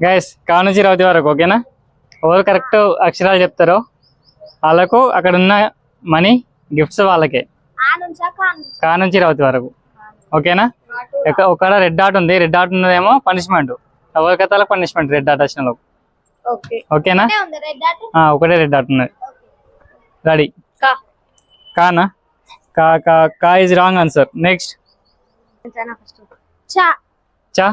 Guys కా నుంచి రవతి వరకు ఓకేనా? ఎవరు కరెక్ట్ అక్షరాలు చెప్తారో వాళ్ళకు అక్కడ ఉన్న మనీ గిఫ్ట్స్ వాళ్ళకే. కా నుంచా రవతి వరకు ఓకేనా? ఎక్క- ఒక రెడ్ డాట్ ఉంది రెడ్ డాట్ ఉన్నదేమో పనిష్మెంట్ ఎవరి కథలకు పనిష్మెంట్ రెడ్ డాట్ వచ్చిన ఓకేనా? ఒకటే రెడ్ డాట్ ఉన్నది. రెడీ కానా? కా కా కా ఇస్ రాంగ్ ఆన్సర్ నెక్స్ట్ చా?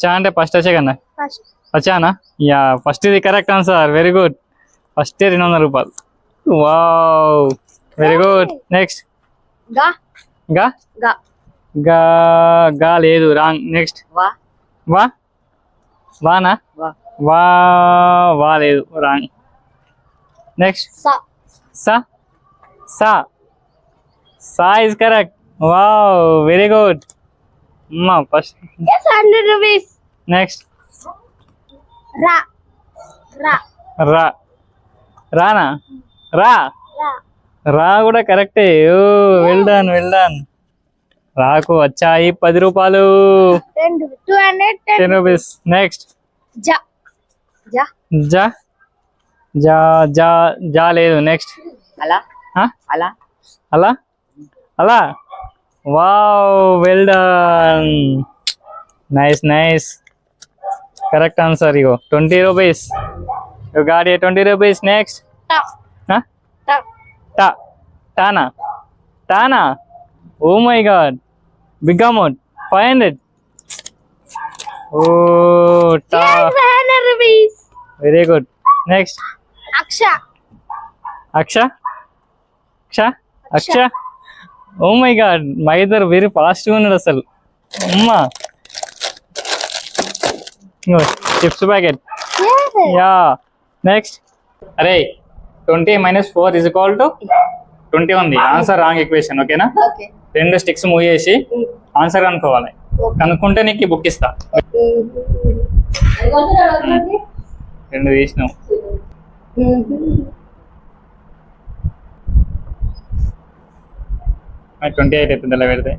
చా అంటే ఫస్ట్ వచ్చే కన్నా ఫస్ట్ వచ్చానా? యా ఫస్ట్ ఇది correct answer very good first రెండు వందల రూపాయలు. వావ్ వెరీ గుడ్ నెక్స్ట్గా. గా? గా. గా గా లేదు. రాంగ్ నెక్స్ట్ వా. వా? వానా? వా. వా వా లేదు. రాంగ్ నెక్స్ట్ సా. సా? సా. సా is correct wow very good అమ్మా ఫస్ట్ yes 100 rupees. నెక్స్ట్ రా రా రా రానా రా రా రా కూడా కరెక్టే. Oh well done well done రాకు వచ్చాయి పది రూపాయలు. హండ్రెడ్ టెన్ రూపీస్ నెక్స్ట్ జా జా జా జా జా జా లేదు. నెక్స్ట్ అలా? అలా? అలా? అలా? Wow, well done. Nice, nice. Correct answer, you go. 20 rupees. You got it, 20 rupees. Next. Ta. Huh? Ta. Ta. Tana. Tana. Oh my god. Big amount. 500. Oh, Ta. 500 rupees. Very good. Next. Aksha. Aksha? Aksha? Aksha? Aksha? Oh my god మా ఇద్దరు very ఫాస్ట్గా ఉన్నాడు అసలు. అమ్మా. Chips packet ya next అరే twenty minus four is equal to twenty ఉంది. Answer wrong equation ఓకేనా okay రెండు స్టిక్స్ మూవ్ చేసి ఆన్సర్ కనుక్కోవాలి కనుక్కుంటే నీకు బుక్ ఇస్తా. రెండు తీసినావు ట్వంటీ ఎయిట్ అవుతుంది ఇలా పెడితే.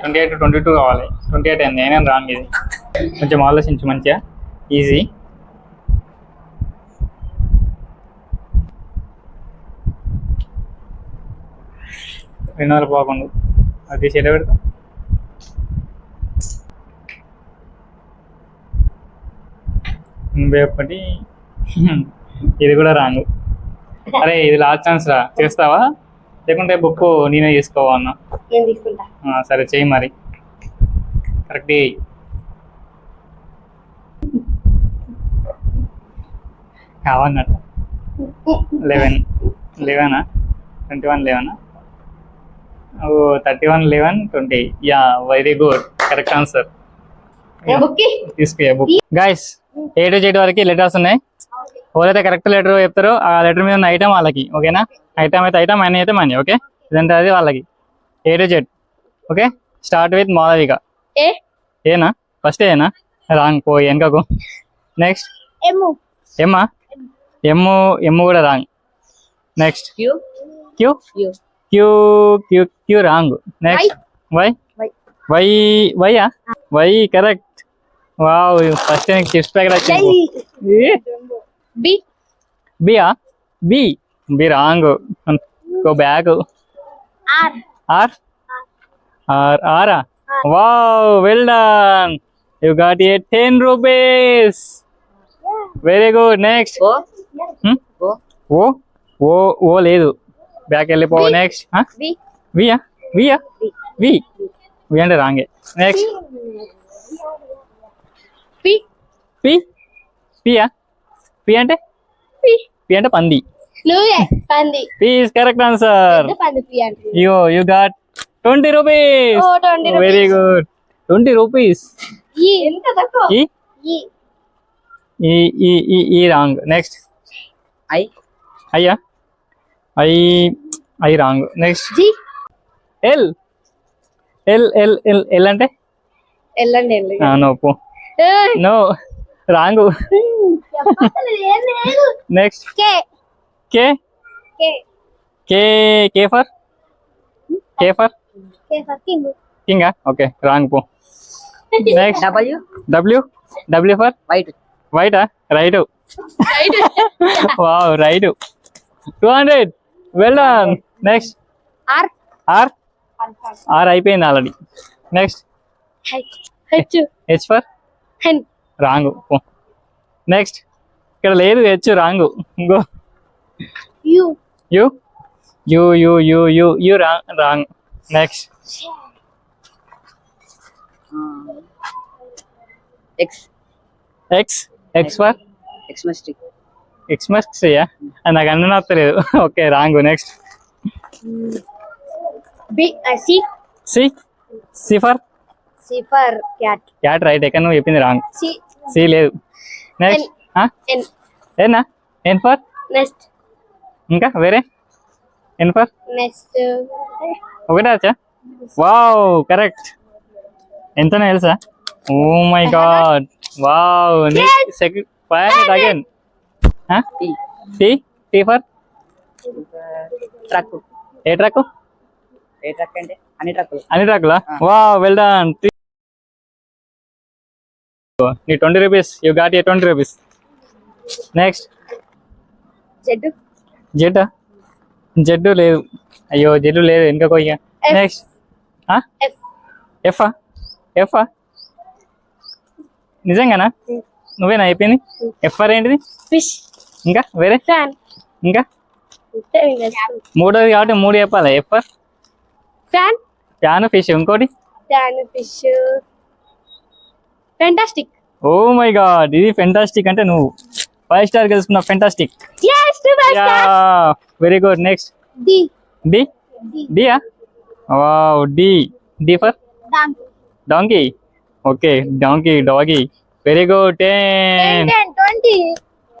ట్వంటీ ఎయిట్ ట్వంటీ టూ కావాలి. ట్వంటీ ఎయిట్ అయింది. నేనే రాంగ్ ఇది. కొంచెం ఆలోచించు మంచిగా. ఈజీ రెండు వందల పోకుండా అది ఎలా పెడతా? ఎనభై ఒకటి. ఇది కూడా రాంగ్. అరే ఇది లాస్ట్ ఛాన్స్ రా. చేస్తావా? లేకుంటే బుక్ నేనే తీసుకోవన్నా నేను తీసుకుంటా. సరే చెయ్యి మరి. కరెక్ట్ కావన్నట్ట. లెవెన్ లెవెనా ట్వంటీ వన్ లెవెనా ఓ thirty one eleven twenty ya very good correct answer book guys A to Z వరకు లెటర్స్ ఉన్నాయి? ఎవరైతే కరెక్ట్ లెటర్ చెప్తారో ఆ లెటర్ మీద ఉన్న ఐటమ్ వాళ్ళకి ఓకేనా ఐటమ్ అయితే ఐటమ్ మనీ అయితే మనీ ఓకే ఇదంటే అది వాళ్ళకి. A? To Z okay start with Malavika ఏనా ఫస్ట్ ఏనా రాంగ్ పో వెనకకు నెక్స్ట్ ఎమ్ము ఎమ్మా ఎమ్ము కూడా wrong next Q U Q Q Q wrong next Y Y Y వైయా Y correct wow first నీకు చిప్స్ ప్యాకెట్ వచ్చింది B? బియా? B. B wrong. Go back R. R? R. Aura? Wow well done you got a ten rupees very good next O. O. O? O లేదు. Back వెళ్ళిపో. Next వియా వియా V V అంటే రాంగే. Next P P పియా P అంటే? P. అంటే పంది. నువ్వే పంది. పి ఇస్ కరెక్ట్ ఆన్సర్ పెద్ద పంది పి అంటే? Yo you got twenty rupees very good twenty rupees ఈ రాంగ్ నెక్స్ట్ ఐ. అయ్యా I I wrong next G L L L L L అంటే? వెళ్ళండి వెళ్ళండి no no wrong next K K K K K for K for K for king కింగా okay wrong పో next W W W for white వైటా right wow right two hundred well done next R R R అయిపోయింది already next H H for hen wrong next ఇక్కడ లేదు H wrong. ఇంకో. U. U. U U U U U wrong wrong. Next. X X X for ఎక్స్మెస్టిక్ Xmas చెయ్యా అది నాకు అన్న నచ్చలేదు. Okay wrong next. B C. C? C for C for cat. Cat right. ఎక్కడ నువ్వు చెప్పింది రాంగ్. సి. సి లేదు. Next. ఏనా ఎన్ ఫర్ నెక్స్ట్ ఇంకా వేరే? ఎన్ ఫర్ నెక్స్ట్ ఒకటే వచ్చా? వావ్ కరెక్ట్ ఎంత తెలుసా ఓ my god wow second five again T T for truck a truck a truck అంటే? అన్ని ట్రక్కులు అన్ని ట్రక్లా వావ్ వెల్ డన్ నీ twenty rupees you got a twenty rupees next Z Z Z లేదు. అయ్యో జెడ్ లేదు. వెనుక కొయ్య. Next F. ఎఫ్? ఎఫ్? నిజంగానా? నువ్వేనా అయిపోయింది ఎఫ్ ఆర్ ఏంటిది? ఫిష్. ఇంకా? వేరే? ఫ్యాన్. ఇంకా? మూడోది కాబట్టి మూడు చెప్పాలి? F? Or fan pan fish. ఇంకోటి? Fan fish. Fantastic oh my god ఇది ఫెంటాస్టిక్ అంటే నువ్వు. ఫైవ్ స్టార్ గెలుచుకున్న fantastic yes ya very good next D D D డియా wow D D for donkey donkey okay donkey doggy very good ten ten twenty